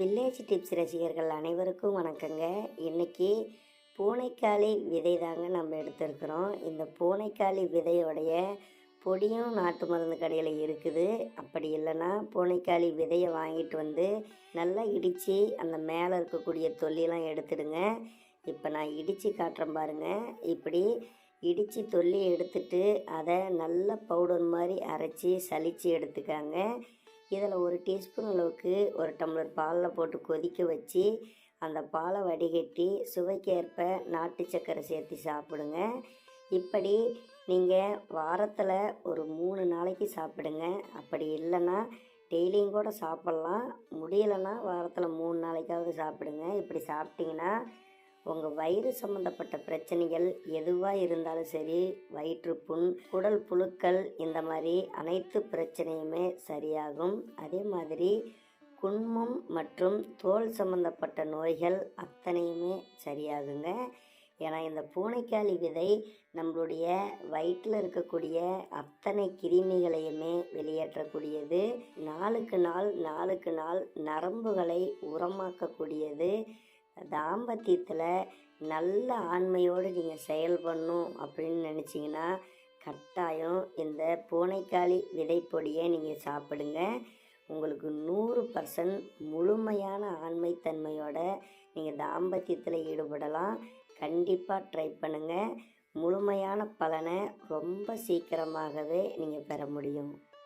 Village tips ரசிகர்கள் அனைவருக்கும் வணக்கங்க. இன்றைக்கி பூனைக்காளி விதை தாங்க நம்ம எடுத்திருக்கிறோம். இந்த பூனைக்காளி விதையோடைய பொடியும் நாட்டு மருந்து கடையில் இருக்குது. அப்படி இல்லைன்னா பூனைக்காளி விதையை வாங்கிட்டு வந்து நல்லா இடித்து அந்த மேலே இருக்கக்கூடிய தொல்லிலாம் எடுத்துடுங்க. இப்போ நான் இடித்து காட்டுறேன் பாருங்கள் இப்படி இடித்து தொல்லி எடுத்துட்டு அதை நல்ல பவுடர் மாதிரி அரைச்சி சலித்து எடுத்துக்காங்க. இதில் ஒரு டீஸ்பூன் அளவுக்கு ஒரு டம்ளர் பாலில் போட்டு கொதிக்க வச்சு அந்த பாலை வடிகட்டி சுவைக்கேற்ப நாட்டு சர்க்கரை சேர்த்து சாப்பிடுங்க. இப்படி நீங்கள் வாரத்தில் ஒரு மூணு நாளைக்கு சாப்பிடுங்க. அப்படி இல்லைன்னா டெய்லியும் கூட சாப்பிட்லாம். முடியலைன்னா வாரத்தில் மூணு நாளைக்காவது சாப்பிடுங்க. இப்படி சாப்பிட்டிங்கன்னா உங்கள் வயிறு சம்மந்தப்பட்ட பிரச்சனைகள் எதுவாக இருந்தாலும் சரி வயிற்றுப்புண் குடல் புழுக்கள் இந்த மாதிரி அனைத்து பிரச்சனையுமே சரியாகும். அதே மாதிரி குன்மம் மற்றும் தோல் சம்மந்தப்பட்ட நோய்கள் அத்தனையுமே சரியாகுங்க. ஏன்னா இந்த பூனைக்காளி விதை நம்மளுடைய வயிற்றில் இருக்கக்கூடிய அத்தனை கிருமிகளையுமே வெளியேற்றக்கூடியது. நாளுக்கு நாள் நாளுக்கு நாள் நரம்புகளை உரமாக்கக்கூடியது. தாம்பத்தியத்தில் நல்ல ஆண்மையோடு நீங்கள் செயல்படணும் அப்படின்னு நினச்சிங்கன்னா கட்டாயம் இந்த பூனைக்காளி விதைப்பொடியை நீங்கள் சாப்பிடுங்க. உங்களுக்கு நூறு பர்சன்ட் முழுமையான ஆண்மைத்தன்மையோட நீங்கள் தாம்பத்தியத்தில் ஈடுபடலாம். கண்டிப்பாக ட்ரை பண்ணுங்கள் முழுமையான பலனை ரொம்ப சீக்கிரமாகவே நீங்கள் பெற முடியும்.